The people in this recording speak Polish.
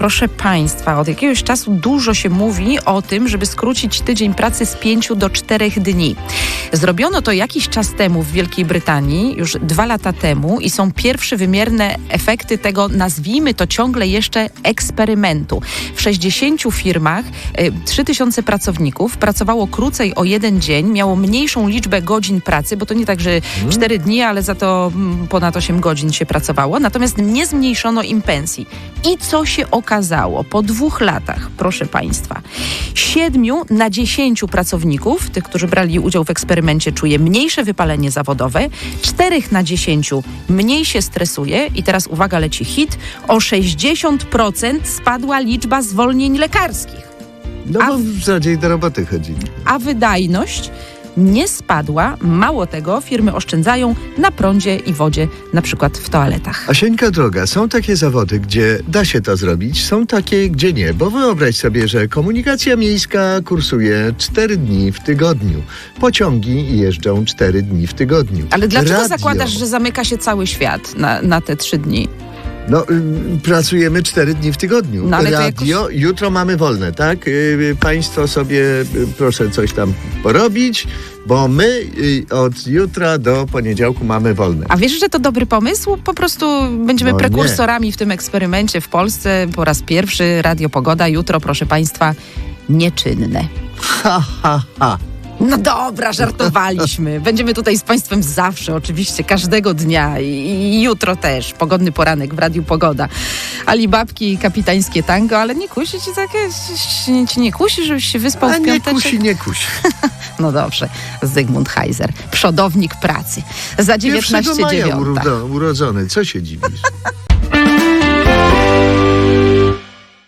Proszę Państwa, od jakiegoś czasu dużo się mówi o tym, żeby skrócić tydzień pracy z pięciu do czterech dni. Zrobiono to jakiś czas temu w Wielkiej Brytanii, już dwa lata temu, i są pierwsze wymierne efekty tego, nazwijmy to ciągle jeszcze eksperymentu. W 60 firmach y, 3000 pracowników pracowało krócej o jeden dzień, miało mniejszą liczbę godzin pracy, bo to nie tak, że 4 dni, ale za to mm, ponad 8 godzin się pracowało, natomiast nie zmniejszono im pensji. I co się okazało po dwóch latach, proszę Państwa? Siedmiu na dziesięciu pracowników, tych, którzy brali udział w eksperymencie, czuje mniejsze wypalenie zawodowe, czterech na dziesięciu mniej się stresuje i teraz uwaga, leci hit, o 60% spadła liczba zwolnień lekarskich No bo rzadziej do roboty chodzi. a wydajność nie spadła. Mało tego, firmy oszczędzają na prądzie i wodzie, na przykład w toaletach. Asieńka droga, są takie zawody, gdzie da się to zrobić, są takie, gdzie nie. Bo wyobraź sobie, że komunikacja miejska kursuje 4 dni w tygodniu. Pociągi jeżdżą 4 dni w tygodniu. Ale dlaczego Radio. zakładasz, że zamyka się cały świat na, na te trzy dni? No, y, pracujemy 4 dni w tygodniu. No, Radio, jutro mamy wolne, tak? Y, y, państwo sobie proszę coś tam porobić, bo my od jutra do poniedziałku mamy wolne. A wiesz, że to dobry pomysł? Po prostu będziemy No nie. prekursorami w tym eksperymencie w Polsce. Po raz pierwszy Radio Pogoda. Jutro, proszę Państwa, nieczynne. Ha, ha, ha. No dobra, żartowaliśmy. Będziemy tutaj z Państwem zawsze, oczywiście, każdego dnia i, jutro też. Pogodny poranek w Radiu Pogoda. Alibabki i kapitańskie tango, ale nie kusi ci takie, ci, ci nie kusi, żebyś się wyspał A w nie piąteczek? kusi, nie kusi. No dobrze, Zygmunt Heiser, przodownik pracy. Za 1 maja 19,9. urodo, urodzony, co się dziwisz?